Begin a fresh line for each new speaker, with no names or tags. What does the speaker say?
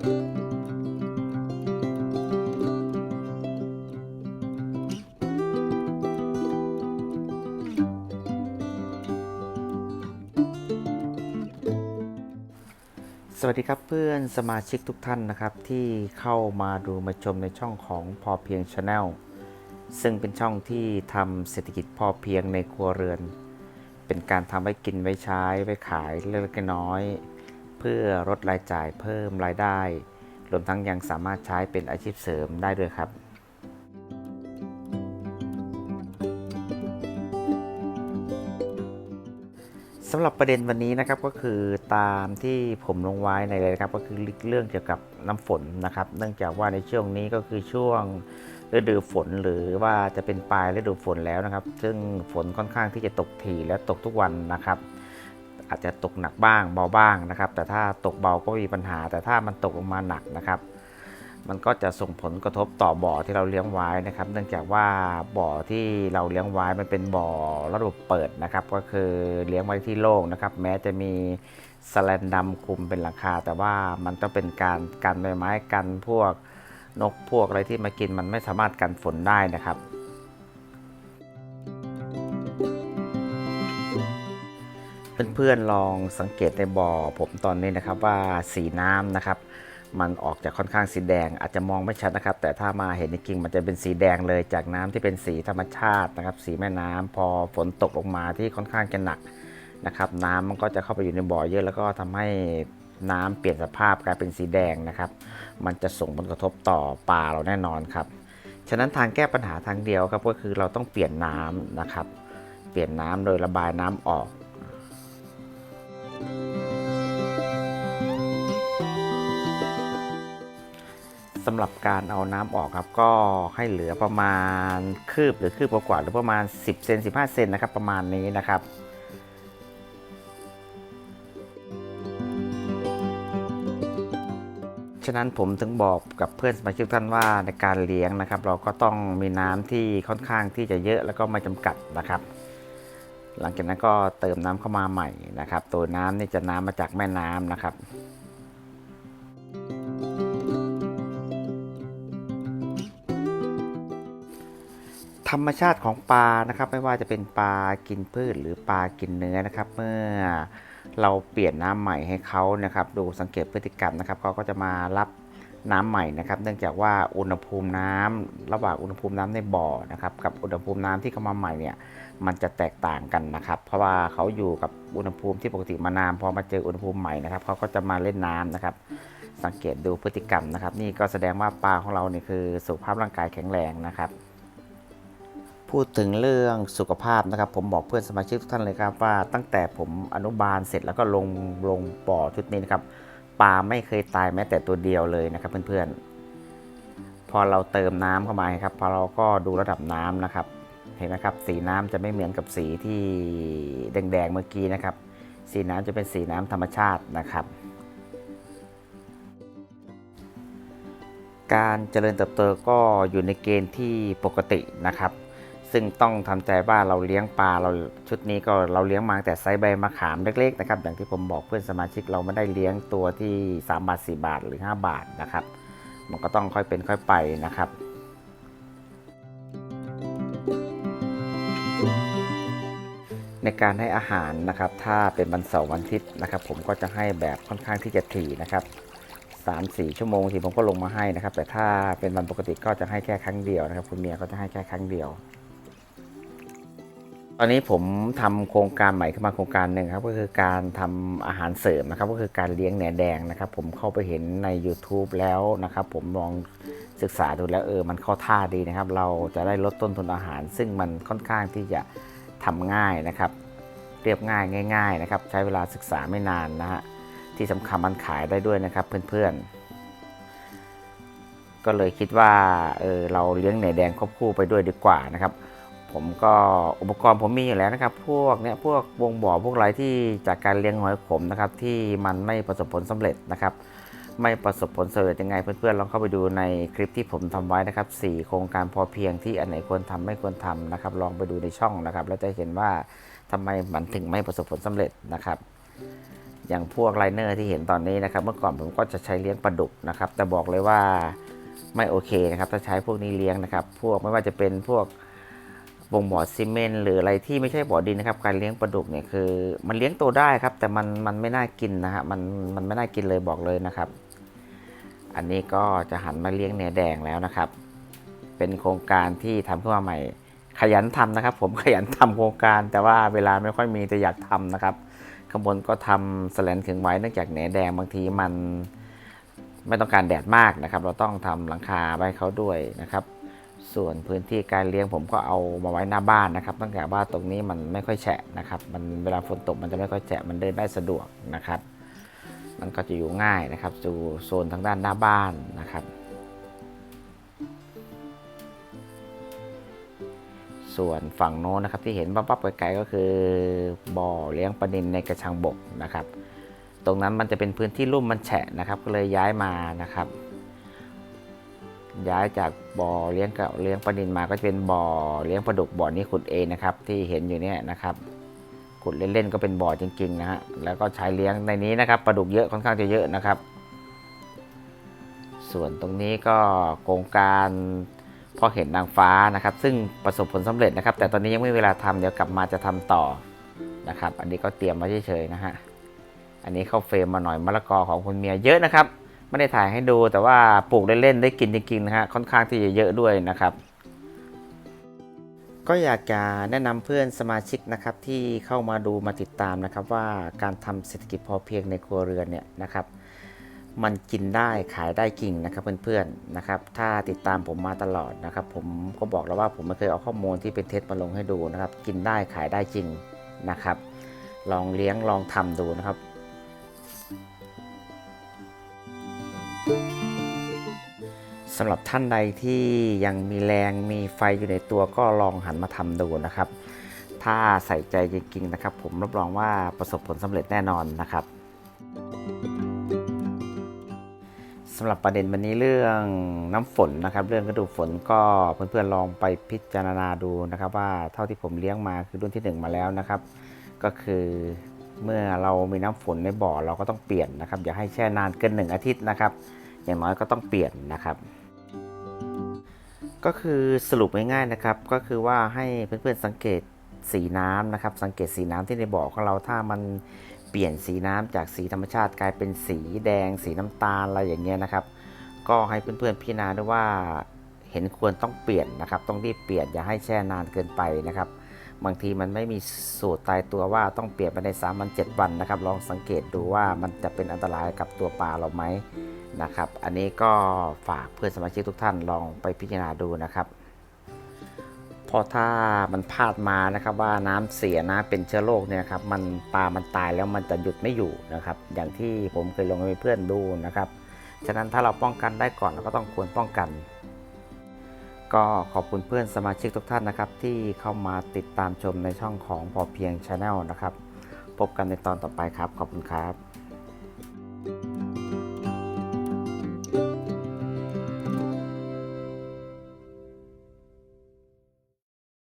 สวัสดีครับเพื่อนสมาชิกทุกท่านนะครับ ที่เข้ามาดูมาชมในช่องของพอเพียงชาแนลซึ่งเป็นช่องที่ทำเศรษฐกิจพอเพียงในครัวเรือน เป็นการทำไว้กินไว้ใช้ไว้ขายเล็กน้อย เพื่อลดรายจ่ายเพิ่มรายได้ รวมทั้งยังสามารถใช้เป็นอาชีพเสริมได้ด้วยครับสำหรับประเด็นวันนี้นะครับก็คือตามที่ผมลงไว้ในเลยนะครับก็คือเรื่องเกี่ยวกับน้ำฝนนะครับ เนื่องจากว่าในช่วงนี้ก็คือช่วงฤดูฝนหรือว่าจะเป็นปลายฤดูฝนแล้วนะครับ ซึ่งฝนค่อนข้างที่จะตกถี่และตกทุกวันนะครับ อาจจะตกหนักบ้างเบาบ้างนะครับ แต่ถ้าตกเบาก็มีปัญหา แต่ถ้ามันตกลงมาหนักนะครับ มันก็จะส่งผลกระทบต่อบ่อที่เราเลี้ยงไว้นะครับ เนื่องจากว่าบ่อที่เราเลี้ยงไว้มันเป็นบ่อระบบเปิดนะครับ ก็คือเลี้ยงไว้ที่โล่งนะครับ แม้จะมีสแลนดำคุมเป็นหลังคา แต่ว่ามันต้องเป็นการกันใบไม้กันพวกนกพวกอะไรที่มากินมันไม่สามารถกันฝนได้นะครับ เพื่อนๆลองสังเกตในบ่อผมตอนนี้นะครับว่าสีน้ำนะครับ มันออกจากค่อนข้างสีแดงอาจจะมองไม่ชัดนะครับ แต่ถ้ามาเห็นจริงมันจะเป็นสีแดงเลยจากน้ำที่เป็นสีธรรมชาตินะครับ สีแม่น้ำพอฝนตกลงมาที่ค่อนข้างจะหนักนะครับ น้ำมันก็จะเข้าไปอยู่ในบ่อเยอะแล้วก็ทำให้น้ำเปลี่ยนสภาพกลายเป็นสีแดงนะครับ มันจะส่งผลกระทบต่อปลาเราแน่นอนครับ ฉะนั้นทางแก้ปัญหาทางเดียวครับก็คือเราต้องเปลี่ยนน้ำนะครับ เปลี่ยนน้ำโดยระบายน้ำออก สำหรับการเอาน้ำออกครับ ก็ให้เหลือประมาณคืบหรือคืบกว่าหรือประมาณ 10เซน15เซนนะครับ ประมาณนี้นะครับฉะนั้นผมถึงบอกกับเพื่อนสมาชิกทุกท่านว่าในการเลี้ยงนะครับ เราก็ต้องมีน้ำที่ค่อนข้างที่จะเยอะแล้วก็ไม่จำกัดนะครับ หลังจากนั้นก็เติมน้ำเข้ามาใหม่นะครับ ตัวน้ำนี่จะน้ำมาจากแม่น้ำนะครับ ธรรมชาติของปลานะครับ ไม่ว่าจะเป็นปลากินพืชหรือปลากินเนื้อนะครับ เมื่อเราเปลี่ยนน้ำใหม่ให้เขานะครับ ดูสังเกตพฤติกรรมนะครับเขาก็จะมารับน้ำใหม่นะครับ เนื่องจากว่าอุณหภูมิน้ำระหว่างอุณหภูมิน้ำในบ่อนะครับ กับอุณหภูมิน้ำที่เข้ามาใหม่เนี่ยมันจะแตกต่างกันนะครับ เพราะว่าเขาอยู่กับอุณหภูมิที่ปกติมานานพอมาเจออุณหภูมิใหม่นะครับเขาก็จะมาเล่นน้ำนะครับ สังเกตดูพฤติกรรมนะครับ นี่ก็แสดงว่าปลาของเราเนี่ยคือสุขภาพร่างกายแข็งแรงนะครับ พูดถึงเรื่องสุขภาพนะครับ ผมบอกเพื่อนสมาชิกทุกท่านเลยครับว่าตั้งแต่ผมอนุบาลเสร็จแล้วก็ลงลงบ่อชุดนี้นะครับปลาไม่เคยตายแม้แต่ตัวเดียวเลยนะครับเพื่อนๆ พอเราเติมน้ำเข้ามาครับ พอเราก็ดูระดับน้ำนะครับ เห็นไหมครับ สีน้ำจะไม่เหมือนกับสีที่แดงๆเมื่อกี้นะครับ สีน้ำจะเป็นสีน้ำธรรมชาตินะครับ การเจริญเติบโตก็อยู่ในเกณฑ์ที่ปกตินะครับ ซึ่งต้องทำใจว่าเราเลี้ยงปลาเราชุดนี้ก็เราเลี้ยงมาแต่ไซส์ใบมะขามเล็กๆนะครับอย่างที่ผมบอกเพื่อนสมาชิกเราไม่ได้เลี้ยงตัวที่ 3 บาท 4 บาทหรือ 5 บาทนะครับ มันก็ต้องค่อยเป็นค่อยไปนะครับในการให้อาหารนะครับ ถ้าเป็นวันเสาร์วันอาทิตย์นะครับ ผมก็จะให้แบบค่อนข้างที่จะถี่นะครับสามสี่ชั่วโมงทีผมก็ลงมาให้นะครับ แต่ถ้าเป็นวันปกติก็จะให้แค่ครั้งเดียวนะครับ คุณเมียก็จะให้แค่ครั้งเดียว อนนี้ผมทำโครงการใหม่ขึ้นมาโครงการหนึ่งครับก็คือการทำอาหารเสริมนะครับ ก็คือการเลี้ยงแหนแดงนะครับ ผมเข้าไปเห็นใน YouTube แล้วนะครับ ผมลองศึกษาดูแล้วเออมันเข้าท่าดีนะครับ เราจะได้ลดต้นทุนอาหาร ซึ่งมันค่อนข้างที่จะทำง่ายนะครับเรียบง่ายง่าย ๆ นะครับ ใช้เวลาศึกษาไม่นานนะฮะที่สำคัญมันขายได้ด้วยนะครับเพื่อนๆ ก็เลยคิดว่าเออเราเลี้ยงเหน่แดงควบคู่ไปด้วยดีกว่านะครับ ผมก็อุปกรณ์ผมมีอยู่แล้วนะครับ พวกเนี้ยพวกวงบ่อพวกอะไรที่จากการเลี้ยงหอยขมนะครับ ที่มันไม่ประสบผลสำเร็จนะครับ ไม่ประสบผลสำเร็จยังไง เพื่อนๆลองเข้าไปดูในคลิปที่ผมทำไว้นะครับ4โครงการพอเพียงที่อันไหนควรทำไม่ควรทำนะครับ ลองไปดูในช่องนะครับ แล้วจะเห็นว่าทำไมมันถึงไม่ประสบผลสำเร็จนะครับ อย่างพวกไลเนอร์ที่เห็นตอนนี้นะครับ เมื่อก่อนผมก็จะใช้เลี้ยงปลาดุกนะครับ แต่บอกเลยว่าไม่โอเคนะครับถ้าใช้พวกนี้เลี้ยงนะครับ พวกไม่ว่าจะเป็นพวก บ่งบ่อซีเมนต์หรืออะไรที่ไม่ใช่บ่อดินนะครับ การเลี้ยงปลาดุกเนี่ยคือ มันเลี้ยงโตได้ครับ แต่มันมันไม่น่ากินนะฮะมันมันไม่น่ากินเลยบอกเลยนะครับ อันนี้ก็จะหันมาเลี้ยงเนื้อแดงแล้วนะครับ เป็นโครงการที่ทำขึ้นมาใหม่ ขยันทำนะครับ ผมขยันทำโครงการแต่ว่าเวลาไม่ค่อยมีแต่อยากทำนะครับข้างบนก็ทำสแลนขึงไว้เนื่องจากแหนแดงบางทีมันไม่ต้องการแดดมากนะครับ เราต้องทำหลังคาไว้เขาด้วยนะครับ ส่วนพื้นที่การเลี้ยงผมก็เอามาไว้หน้าบ้านนะครับตั้งแต่ว่าตรงนี้มันไม่ค่อยแฉะนะครับมันเวลาฝนตกมันจะไม่ค่อยแฉะมันเดินได้สะดวกนะครับ มันก็จะอยู่ง่ายนะครับสู่โซนทางด้านหน้าบ้านนะครับ ส่วนฝั่งโน้นนะครับที่เห็นปั๊บๆไกลๆก็คือบ่อเลี้ยงปลานิลในกระชังบกนะครับ ตรงนั้นมันจะเป็นพื้นที่ลุ่มมันแฉะนะครับก็เลยย้ายมานะครับ ย้ายจากบ่อเลี้ยงกับเลี้ยงปลานิลมาก็จะเป็นบ่อเลี้ยงปลาดุกบ่อนี้ขุดเองนะครับ ที่เห็นอยู่เนี่ยนะครับขุดเล่นๆก็เป็นบ่อจริงๆนะฮะแล้วก็ใช้เลี้ยงในนี้นะครับปลาดุกเยอะค่อนข้างจะเยอะนะครับ ส่วนตรงนี้ก็โครงการพอเห็นนางฟ้านะครับ ซึ่งประสบผลสำเร็จนะครับ แต่ตอนนี้ยังไม่เวลาทำเดี๋ยวกลับมาจะทำต่อนะครับ อันนี้ก็เตรียมไว้เฉยๆนะฮะอันนี้เข้าเฟรมมาหน่อยมะละกอของคุณเมียเยอะนะครับ ไม่ได้ถ่ายให้ดูแต่ว่าปลูกเล่นๆได้กินจริงๆนะฮะค่อนข้างที่จะเยอะด้วยนะครับ ก็อยากจะแนะนำเพื่อนสมาชิกนะครับที่เข้ามาดูมาติดตามนะครับ ว่าการทำเศรษฐกิจพอเพียงในครัวเรือนเนี่ยนะครับ มันกินได้ขายได้จริงนะครับเพื่อนๆนะครับ ถ้าติดตามผมมาตลอดนะครับ ผมก็บอกแล้วว่าผมไม่เคยเอาข้อมูลที่เป็นเท็จมาลงให้ดูนะครับ กินได้ขายได้จริงนะครับ ลองเลี้ยงลองทำดูนะครับ สำหรับท่านใดที่ยังมีแรงมีไฟอยู่ในตัวก็ลองหันมาทำดูนะครับ ถ้าใส่ใจจริงๆนะครับ ผมรับรองว่าประสบผลสำเร็จแน่นอนนะครับสำหรับประเด็นวันนี้เรื่องน้ำฝนนะครับ เรื่องฤดูฝนก็เพื่อนๆลองไปพิจารณาดูนะครับ ว่าเท่าที่ผมเลี้ยงมาคือรุ่นที่หนึ่งมาแล้วนะครับ ก็คือเมื่อเรามีน้ำฝนในบ่อเราก็ต้องเปลี่ยนนะครับ อย่าให้แช่นานเกินหนึ่งอาทิตย์นะครับ อย่างน้อยก็ต้องเปลี่ยนนะครับ ก็คือสรุปง่ายๆนะครับ ก็คือว่าให้เพื่อนๆสังเกตสีน้ำนะครับ สังเกตสีน้ำที่ในบ่อของเราถ้ามันเปลี่ยนสีน้ำจากสีธรรมชาติกลายเป็นสีแดง สีน้ำตาลอะไรอย่างเงี้ยนะครับ ก็ให้เพื่อนๆพิจารณาด้วยว่าเห็นควรต้องเปลี่ยนนะครับ ต้องรีบเปลี่ยนอย่าให้แช่นานเกินไปนะครับ บางทีมันไม่มีสูตรตายตัวว่าต้องเปลี่ยนภายใน3วัน7วันนะครับ ลองสังเกตดูว่ามันจะเป็นอันตรายกับตัวปลาเราไหม นะครับ อันนี้ก็ฝากเพื่อนสมาชิกทุกท่านลองไปพิจารณาดูนะครับพอถ้ามันพลาดมานะครับว่าน้ำเสียนะเป็นเชื้อโรคเนี่ยครับมันปลามันตายแล้วมันจะหยุดไม่อยู่นะครับ อย่างที่ผมเคยลงให้เพื่อนดูนะครับ ฉะนั้นถ้าเราป้องกันได้ก่อนเราก็ต้องควรป้องกัน ก็ขอบคุณเพื่อนสมาชิกทุกท่านนะครับ ที่เข้ามาติดตามชมในช่องของพอเพียงชาแนลนะครับ พบกันในตอนต่อไปครับ ขอบคุณครับ